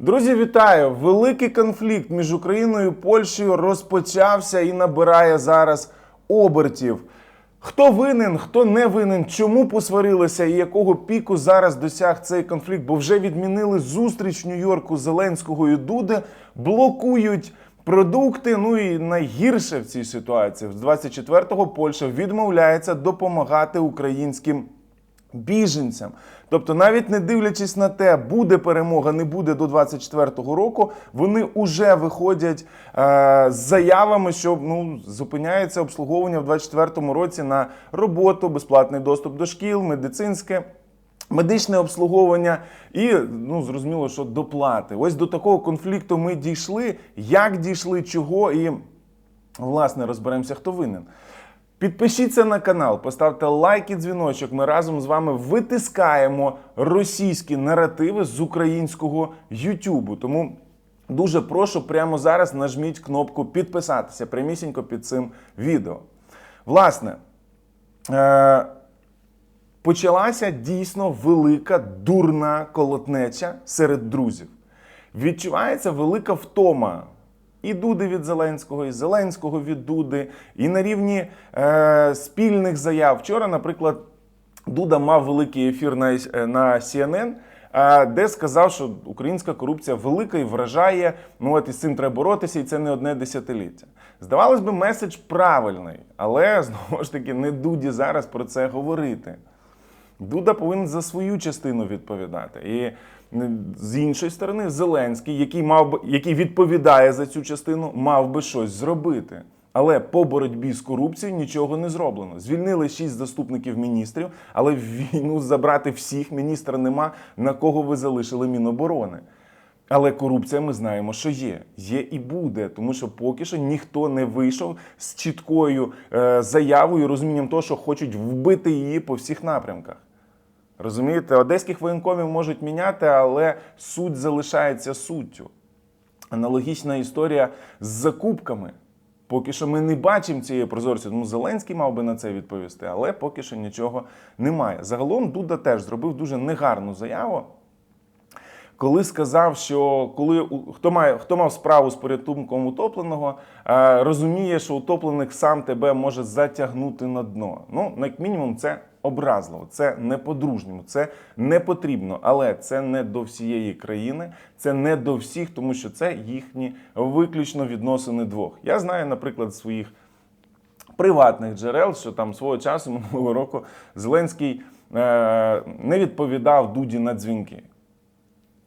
Друзі, вітаю! Великий конфлікт між Україною і Польщею розпочався і набирає зараз обертів. Хто винен, хто не винен, чому посварилися і якого піку зараз досяг цей конфлікт? Бо вже відмінили зустріч Нью-Йорку Зеленського і Дуди, блокують продукти. Ну і найгірше в цій ситуації з 24-го Польща відмовляється допомагати українським біженцям. Тобто, навіть не дивлячись на те, буде перемога, не буде до 24-го року, вони вже виходять е, з заявами, що ну зупиняється обслуговування в 24-му році на роботу, безплатний доступ до шкіл, медицинське. Медичне обслуговування і ну зрозуміло, що доплати. Ось до такого конфлікту ми дійшли. Як дійшли, чого і власне розберемося, хто винен. Підпишіться на канал, поставте лайк і дзвіночок. Ми разом з вами витискаємо російські наративи з українського Ютубу. Тому дуже прошу прямо зараз нажміть кнопку підписатися прямісінько під цим відео. Власне, е- почалася дійсно велика дурна колотнеча серед друзів. Відчувається велика втома. І Дуди від Зеленського, і Зеленського від Дуди, і на рівні е, спільних заяв. Вчора, наприклад, Дуда мав великий ефір на, е, на CNN, е, де сказав, що українська корупція велика і вражає. Ну от із цим треба боротися, і це не одне десятиліття. Здавалось би, меседж правильний, але знову ж таки не Дуді зараз про це говорити. Дуда повинен за свою частину відповідати. І з іншої сторони, Зеленський, який мав би, який відповідає за цю частину, мав би щось зробити. Але по боротьбі з корупцією нічого не зроблено. Звільнили шість заступників міністрів, але в війну забрати всіх міністра нема на кого ви залишили Міноборони. Але корупція ми знаємо, що є. Є і буде, тому що поки що ніхто не вийшов з чіткою е, заявою, розумінням того, що хочуть вбити її по всіх напрямках. Розумієте, одеських воєнкомів можуть міняти, але суть залишається суттю. Аналогічна історія з закупками. Поки що ми не бачимо цієї прозорості, тому Зеленський мав би на це відповісти, але поки що нічого немає. Загалом Дуда теж зробив дуже негарну заяву, коли сказав, що коли хто має хто мав справу з порятунком утопленого, е, розуміє, що утопленик сам тебе може затягнути на дно. Ну, як мінімум, це образливо, це не по-дружньому, це не потрібно, але це не до всієї країни, це не до всіх, тому що це їхні виключно відносини двох. Я знаю, наприклад, своїх приватних джерел, що там свого часу минулого року Зеленський е, не відповідав Дуді на дзвінки.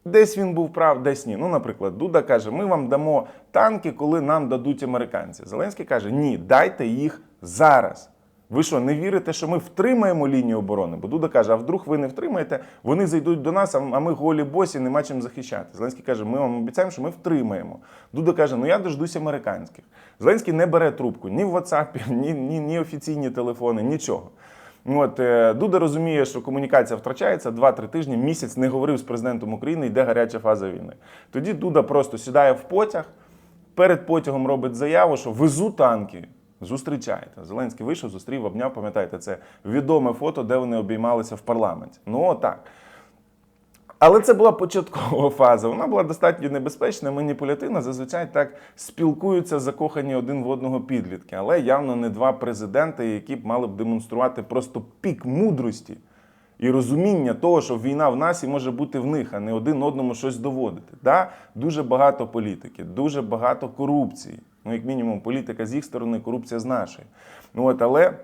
Десь він був прав, десь ні. Ну, наприклад, Дуда каже: ми вам дамо танки, коли нам дадуть американці. Зеленський каже: ні, дайте їх зараз. Ви що, не вірите, що ми втримаємо лінію оборони? Бо Дуда каже, а вдруг ви не втримаєте, вони зайдуть до нас, а ми голі босі, нема чим захищати. Зеленський каже, ми вам обіцяємо, що ми втримаємо. Дуда каже, ну я дождусь американських. Зеленський не бере трубку ні в WhatsApp, ні, ні, ні офіційні телефони, нічого. От е, Дуда розуміє, що комунікація втрачається 2-3 тижні, місяць не говорив з президентом України, йде гаряча фаза війни. Тоді Дуда просто сідає в потяг, перед потягом робить заяву, що везу танки. Зустрічайте. Зеленський вийшов, зустрів, обняв. Пам'ятаєте, це відоме фото, де вони обіймалися в парламенті. Ну отак. Але це була початкова фаза. Вона була достатньо небезпечна, маніпулятивна. Зазвичай так спілкуються закохані один в одного підлітки. Але явно не два президенти, які б мали б демонструвати просто пік мудрості і розуміння того, що війна в нас і може бути в них, а не один одному щось доводити. Да, дуже багато політики, дуже багато корупції. Ну, як мінімум, політика з їх сторони, корупція з нашої. Ну от, але.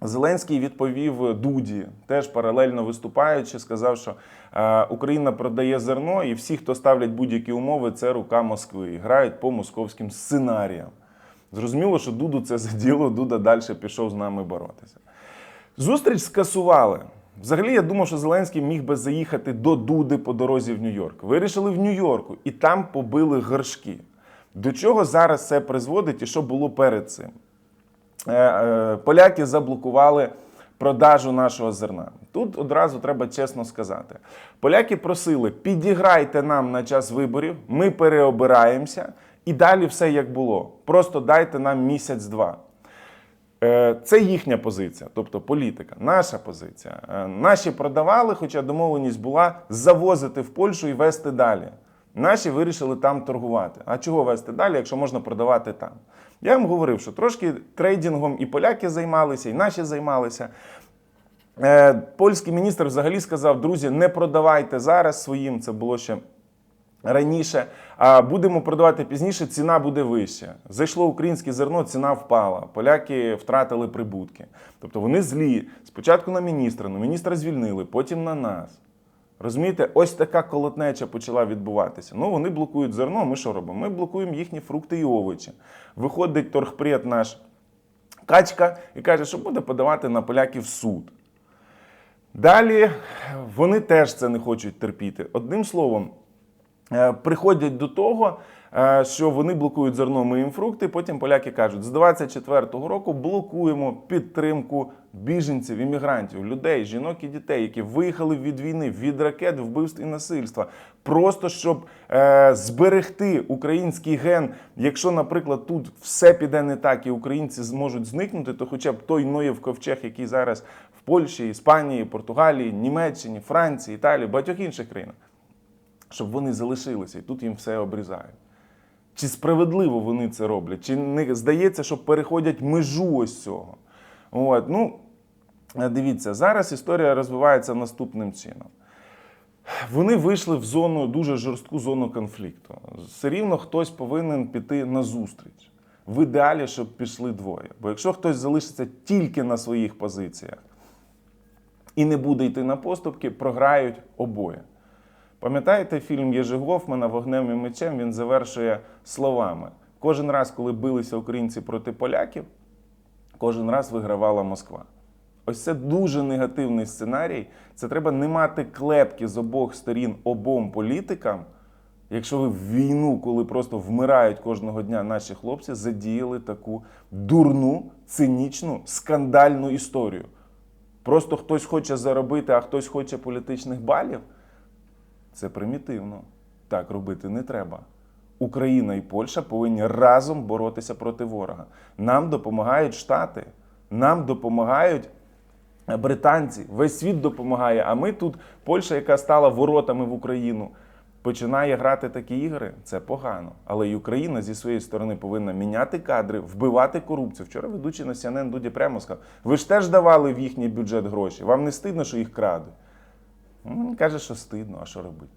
Зеленський відповів Дуді, теж паралельно виступаючи, сказав, що е, Україна продає зерно, і всі, хто ставлять будь-які умови, це рука Москви. І грають по московським сценаріям. Зрозуміло, що Дуду це заділо, Дуда далі пішов з нами боротися. Зустріч скасували. Взагалі, я думав, що Зеленський міг би заїхати до Дуди по дорозі в Нью-Йорк. Вирішили в Нью-Йорку і там побили горшки. До чого зараз це призводить і що було перед цим? Е, е, поляки заблокували продажу нашого зерна. Тут одразу треба чесно сказати. Поляки просили: підіграйте нам на час виборів, ми переобираємося, і далі все як було. Просто дайте нам місяць-два. Е, Це їхня позиція, тобто політика, наша позиція. Наші продавали, хоча домовленість була завозити в Польщу і вести далі. Наші вирішили там торгувати. А чого вести далі, якщо можна продавати там? Я вам говорив, що трошки трейдингом і поляки займалися, і наші займалися. Е, Польський міністр взагалі сказав: друзі, не продавайте зараз своїм. Це було ще раніше. А будемо продавати пізніше, ціна буде вища. Зайшло українське зерно, ціна впала. Поляки втратили прибутки. Тобто вони злі. Спочатку на міністра, ну міністра звільнили, потім на нас. Розумієте, ось така колотнеча почала відбуватися. Ну, вони блокують зерно. Ми що робимо? Ми блокуємо їхні фрукти і овочі. Виходить торгпред наш качка і каже, що буде подавати на поляків суд. Далі вони теж це не хочуть терпіти. Одним словом, приходять до того, е, що вони блокують зерно, ми фрукти. Потім поляки кажуть, з 24-го року блокуємо підтримку біженців, іммігрантів, людей, жінок і дітей, які виїхали від війни, від ракет, вбивств і насильства. Просто щоб е, зберегти український ген. Якщо, наприклад, тут все піде не так, і українці зможуть зникнути, то хоча б той Ноєв ковчег, який зараз в Польщі, Іспанії, Португалії, Німеччині, Франції, Італії, багатьох інших країнах, щоб вони залишилися і тут їм все обрізають. Чи справедливо вони це роблять? Чи не здається, що переходять межу ось цього? От, ну, дивіться, зараз історія розвивається наступним чином. Вони вийшли в зону дуже жорстку зону конфлікту. Все рівно хтось повинен піти на зустріч. В ідеалі, щоб пішли двоє. Бо якщо хтось залишиться тільки на своїх позиціях і не буде йти на поступки, програють обоє. Пам'ятаєте фільм Єжи Гофмана Вогнем і мечем він завершує словами: кожен раз, коли билися українці проти поляків, кожен раз вигравала Москва. Ось це дуже негативний сценарій. Це треба не мати клепки з обох сторін обом політикам. Якщо ви в війну, коли просто вмирають кожного дня наші хлопці, задіяли таку дурну, цинічну, скандальну історію. Просто хтось хоче заробити, а хтось хоче політичних балів. Це примітивно. Так робити не треба. Україна і Польща повинні разом боротися проти ворога. Нам допомагають Штати, нам допомагають британці, весь світ допомагає. А ми тут, Польща, яка стала воротами в Україну, починає грати такі ігри. Це погано. Але і Україна зі своєї сторони повинна міняти кадри, вбивати корупцію. Вчора ведучий на CNN Дуді прямо сказав: ви ж теж давали в їхній бюджет гроші. Вам не стидно, що їх крадуть? Каже, що стидно, а що робити?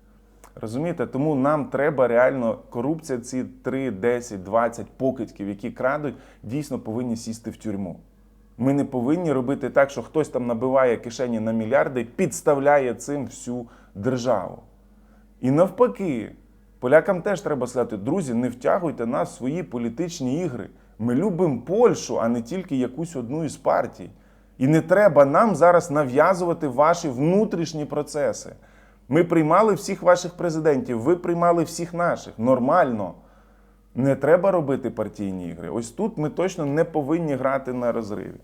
Розумієте, тому нам треба реально корупція, ці 3, 10, 20 покидьків, які крадуть, дійсно повинні сісти в тюрму. Ми не повинні робити так, що хтось там набиває кишені на мільярди, підставляє цим всю державу. І навпаки, полякам теж треба сказати, друзі, не втягуйте нас в свої політичні ігри. Ми любимо Польщу, а не тільки якусь одну із партій. І не треба нам зараз нав'язувати ваші внутрішні процеси. Ми приймали всіх ваших президентів, ви приймали всіх наших. Нормально. Не треба робити партійні ігри. Ось тут ми точно не повинні грати на розриві.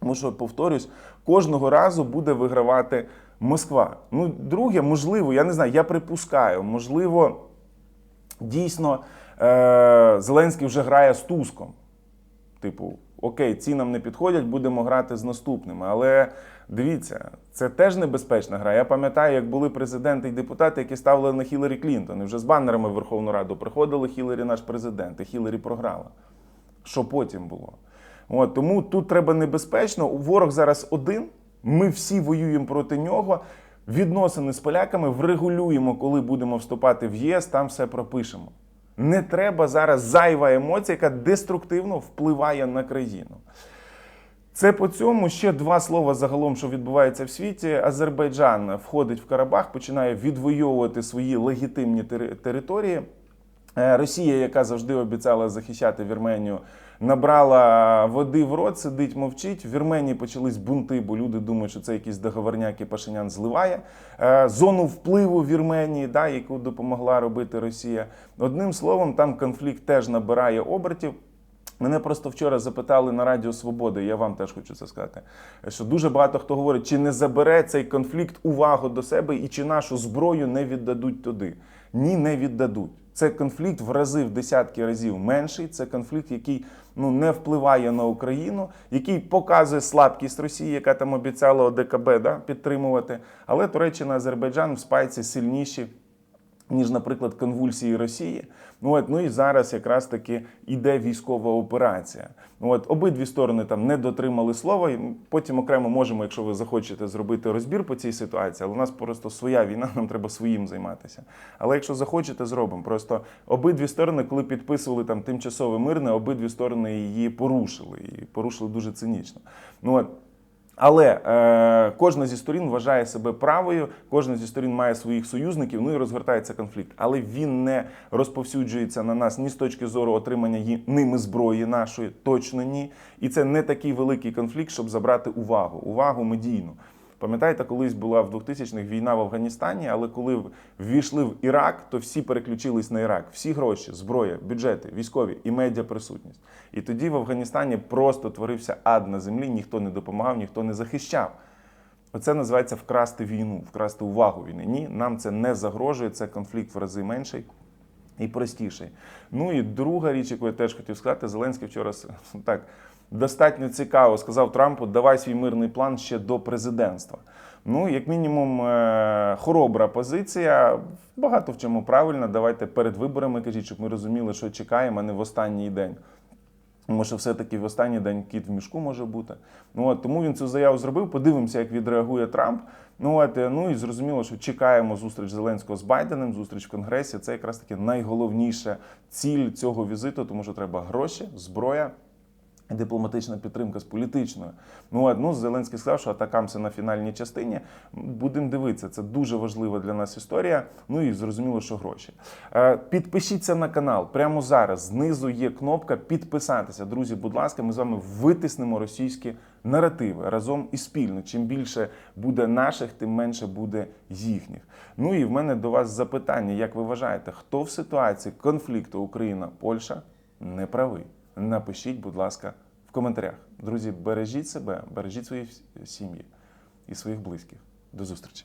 Тому що, повторюсь, кожного разу буде вигравати Москва. Ну, друге, можливо, я не знаю, я припускаю, можливо, дійсно е- Зеленський вже грає з Туском. Типу, окей, ці нам не підходять, будемо грати з наступними. Але дивіться, це теж небезпечна гра. Я пам'ятаю, як були президенти і депутати, які ставили на Хіларі Клінтон. І вже з банерами в Верховну Раду приходили Хіларі наш президент, і Хіларі програла. Що потім було? От, тому тут треба небезпечно. Ворог зараз один. Ми всі воюємо проти нього. Відносини з поляками врегулюємо, коли будемо вступати в ЄС, там все пропишемо. Не треба зараз зайва емоція, яка деструктивно впливає на країну. Це по цьому ще два слова загалом, що відбувається в світі. Азербайджан входить в Карабах, починає відвоювати свої легітимні тери- території. Е, Росія, яка завжди обіцяла захищати Вірменію, набрала води в рот, сидить, мовчить. В Вірменії почались бунти, бо люди думають, що це якісь договорняки Пашинян зливає. Е, Зону впливу Вірменії, да, яку допомогла робити Росія. Одним словом, там конфлікт теж набирає обертів. Мене просто вчора запитали на Радіо Свобода, і я вам теж хочу це сказати. Що дуже багато хто говорить, чи не забере цей конфлікт увагу до себе і чи нашу зброю не віддадуть туди. Ні, не віддадуть. Це конфлікт в рази в десятки разів менший. Це конфлікт, який ну не впливає на Україну, який показує слабкість Росії, яка там обіцяла ОДКБ да, підтримувати. Але Туреччина, Азербайджан в спайці сильніші ніж, наприклад, конвульсії Росії. Ну от ну і зараз якраз таки іде військова операція. Ну от обидві сторони там не дотримали слова. і Потім окремо можемо, якщо ви захочете зробити розбір по цій ситуації, але у нас просто своя війна, нам треба своїм займатися. Але якщо захочете, зробимо. Просто обидві сторони, коли підписували там тимчасове мирне, обидві сторони її порушили і порушили дуже цинічно. Ну от. Але е, кожна зі сторін вважає себе правою, кожна зі сторін має своїх союзників, ну і розгортається конфлікт. Але він не розповсюджується на нас ні з точки зору отримання ї- ними зброї нашої, точно ні. І це не такий великий конфлікт, щоб забрати увагу, увагу медійну. Пам'ятаєте, колись була в 2000-х війна в Афганістані, але коли ввійшли в Ірак, то всі переключились на Ірак. Всі гроші, зброя, бюджети, військові і медіа присутність. І тоді в Афганістані просто творився ад на землі, ніхто не допомагав, ніхто не захищав. Оце називається вкрасти війну, вкрасти увагу війни. Ні, нам це не загрожує, це конфлікт в рази менший і простіший. Ну і друга річ, яку я теж хотів сказати, Зеленський вчора так достатньо цікаво сказав Трампу: давай свій мирний план ще до президентства. Ну, як мінімум, е, хоробра позиція. Багато в чому правильна. Давайте перед виборами кажіть, щоб ми розуміли, що чекаємо, а не в останній день. Тому що все-таки в останній день кіт в мішку може бути. Ну от тому він цю заяву зробив. Подивимося, як відреагує Трамп. Ну от е, ну і зрозуміло, що чекаємо зустріч Зеленського з Байденом, зустріч в Конгресі. Це якраз таки найголовніша ціль цього візиту, тому що треба гроші, зброя. Дипломатична підтримка з політичною. Ну, от, ну Зеленський сказав, що атакамся на фінальній частині. Будемо дивитися. Це дуже важлива для нас історія. Ну і зрозуміло, що гроші. Е, підпишіться на канал прямо зараз. Знизу є кнопка підписатися. Друзі, будь ласка, ми з вами витиснемо російські наративи разом і спільно. Чим більше буде наших, тим менше буде їхніх. Ну і в мене до вас запитання: як ви вважаєте, хто в ситуації конфлікту Україна-Польща не правий? Напишіть, будь ласка, в коментарях. Друзі, бережіть себе, бережіть свої сім'ї і своїх близьких. До зустрічі!